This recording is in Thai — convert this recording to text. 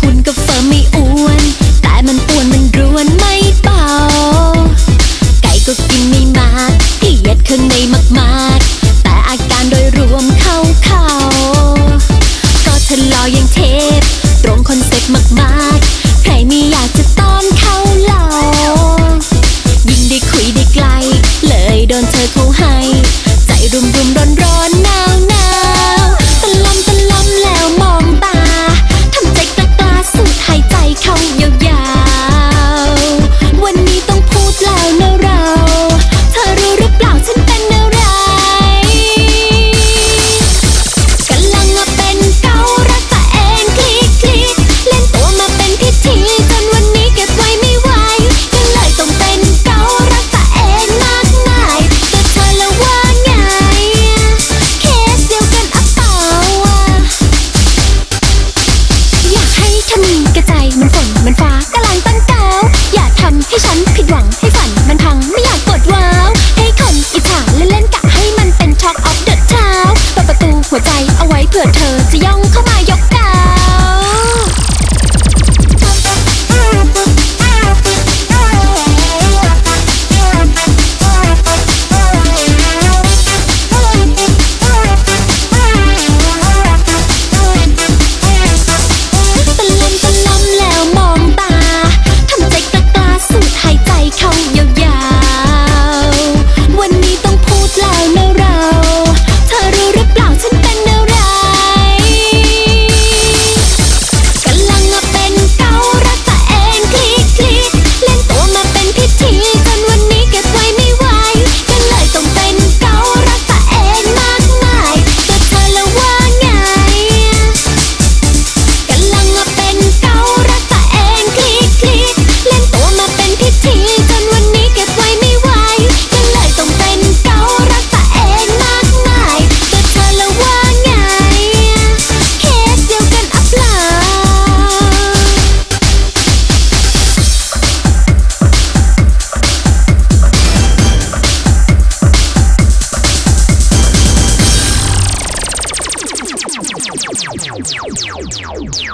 คุณก็เฟิร์ไม่อ้วน แต่มันป่วนมันรวนไม่เบา ไก่ก็กินไม่มากขย็ดข้าในมากๆ แต่อาการโดยรวมเข้าเขาก็ทะลอยังเทปตรงคอนเซ็ปต์มากๆ ใครไม่อยากจะต้อนเข้าหล่ายิ่งได้คุยได้ไกล เลยโดนเธอเขาให้ ใจรุมๆ Yeah.